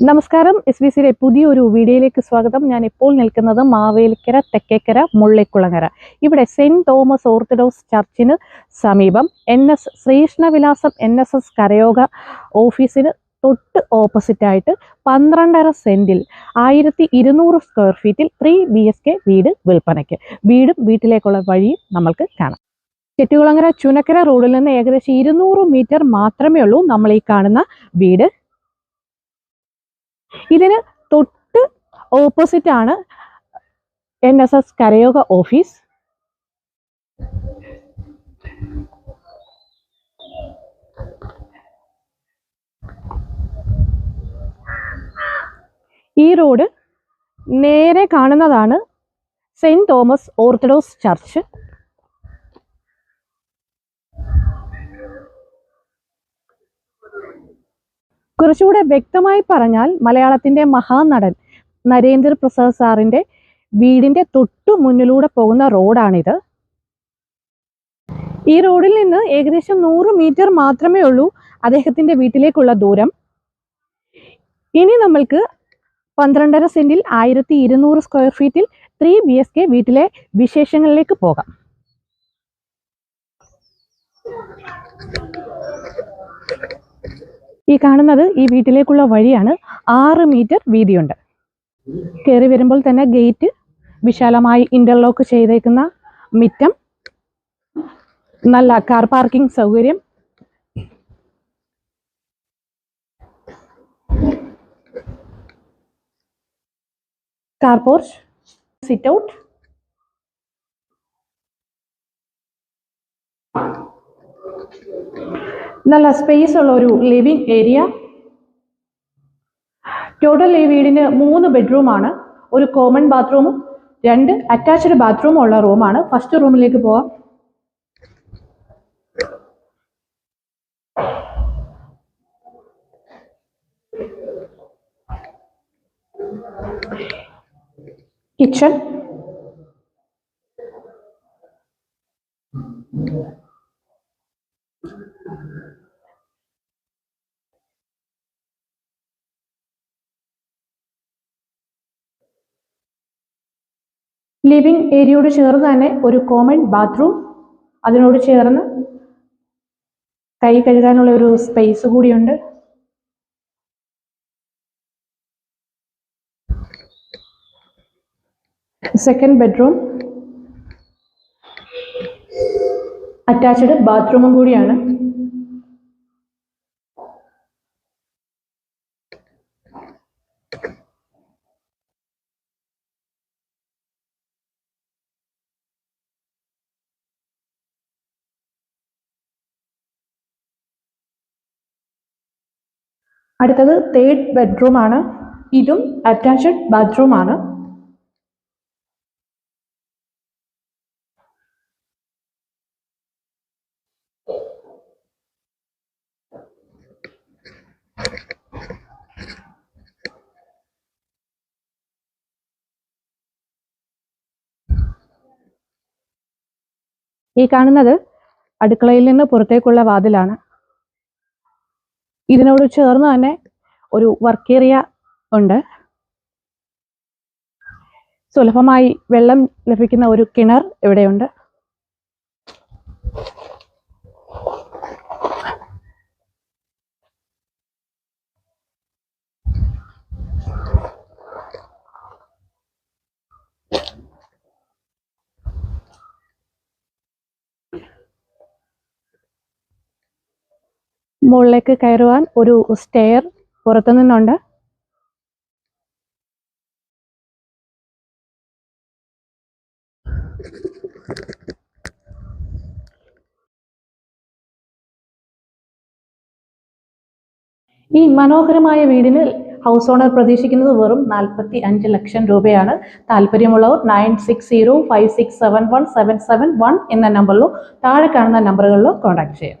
നമസ്കാരം. S B സിയിലെ പുതിയൊരു വീഡിയോയിലേക്ക് സ്വാഗതം. ഞാൻ ഇപ്പോൾ നിൽക്കുന്നത് മാവേലിക്കര തെക്കേക്കര മുള്ളിക്കുളങ്ങര. ഇവിടെ സെന്റ് തോമസ് ഓർത്തഡോക്സ് ചർച്ചിന് സമീപം N S Sreekrishnavilasam N S S കരയോഗ ഓഫീസിന് തൊട്ട് ഓപ്പോസിറ്റായിട്ട് പന്ത്രണ്ടര സെന്റിൽ ആയിരത്തി ഇരുന്നൂറ് സ്ക്വയർ ഫീറ്റിൽ ത്രീ ബി എസ് കെ വീട് വിൽപ്പനയ്ക്ക്. വീടും വീട്ടിലേക്കുള്ള വഴിയും നമ്മൾക്ക് കാണാം. ചെട്ടികുളങ്ങര ചുനക്കര റോഡിൽ നിന്ന് ഏകദേശം ഇരുന്നൂറ് മീറ്റർ മാത്രമേ ഉള്ളൂ നമ്മൾ ഈ കാണുന്ന വീട്. ഇതിന് തൊട്ട് ഓപ്പോസിറ്റ് ആണ് എൻ എസ് എസ് കരയോഗ ഓഫീസ് ഈ റോഡ് നേരെ കാണുന്നതാണ് സെയിന്റ് തോമസ് ഓർത്തഡോക്സ് ചർച്ച് കുറച്ചുകൂടെ വ്യക്തമായി പറഞ്ഞാൽ മലയാളത്തിന്റെ മഹാനടൻ നരേന്ദ്ര പ്രസാദ് സാറിന്റെ വീടിന്റെ തൊട്ടു മുന്നിലൂടെ പോകുന്ന റോഡാണിത്. ഈ റോഡിൽ നിന്ന് ഏകദേശം നൂറ് മീറ്റർ മാത്രമേ ഉള്ളൂ അദ്ദേഹത്തിന്റെ വീട്ടിലേക്കുള്ള ദൂരം. ഇനി നമ്മൾക്ക് പന്ത്രണ്ടര സെന്റിൽ ആയിരത്തി ഇരുന്നൂറ് സ്ക്വയർ ഫീറ്റിൽ ത്രീ ബി എസ് കെ വീട്ടിലെ വിശേഷങ്ങളിലേക്ക് പോകാം. ഈ കാണുന്നത് ഈ വീട്ടിലേക്കുള്ള വഴിയാണ് ആറ് മീറ്റർ വീതിയുണ്ട്. കയറി വരുമ്പോൾ തന്നെ ഗേറ്റ് വിശാലമായി ഇന്റർലോക്ക് ചെയ്തേക്കുന്ന മിറ്റം നല്ല കാർ പാർക്കിംഗ് സൗകര്യം. കാർ പോർച്ച് സിറ്റ് ഔട്ട് നല്ല സ്പേസ് ഉള്ള ഒരു ലിവിങ് ഏരിയ ടോട്ടൽ ഈ വീടിന് മൂന്ന് ബെഡ്റൂമാണ് ഒരു കോമൺ ബാത്റൂമും രണ്ട് അറ്റാച്ച്ഡ് ബാത്റൂമും ഉള്ള റൂമാണ് ഫസ്റ്റ് റൂമിലേക്ക് പോവാം. കിച്ചൺ ലിവിംഗ് ഏരിയയോട് ചേർന്ന് തന്നെ ഒരു കോമൺ ബാത്റൂം അതിനോട് ചേർന്ന് കൈ കഴുകാനുള്ള ഒരു സ്പേസ് കൂടിയുണ്ട്. സെക്കൻഡ് ബെഡ്റൂം അറ്റാച്ച്ഡ് ബാത്റൂമും കൂടിയാണ്. അടുത്തത് തേർഡ് ബെഡ്റൂം ആണ്. ഇതും അറ്റാച്ച്ഡ് ബാത്റൂം ആണ് ഈ കാണുന്നത് അടുക്കളയിൽ നിന്ന് പുറത്തേക്കുള്ള വാതിലാണ്. ഇതിനോട് ചേർന്ന് തന്നെ ഒരു വർക്ക് ഏരിയ ഉണ്ട്. സുലഭമായി വെള്ളം ലഭിക്കുന്ന ഒരു കിണർ ഇവിടെയുണ്ട്. മുകളിലേക്ക് കയറുവാൻ ഒരു സ്റ്റെയർ പുറത്തു നിന്നുണ്ട് ഈ മനോഹരമായ വീടിന് ഹൗസ് ഓണർ പ്രതീക്ഷിക്കുന്നത് വെറും നാൽപ്പത്തി അഞ്ച് ലക്ഷം രൂപയാണ്. താല്പര്യമുള്ളവർ nine six zero five six seven one seven seven one എന്ന നമ്പറിലോ താഴെ കാണുന്ന നമ്പറുകളിലോ കോൺടാക്ട് ചെയ്യാം.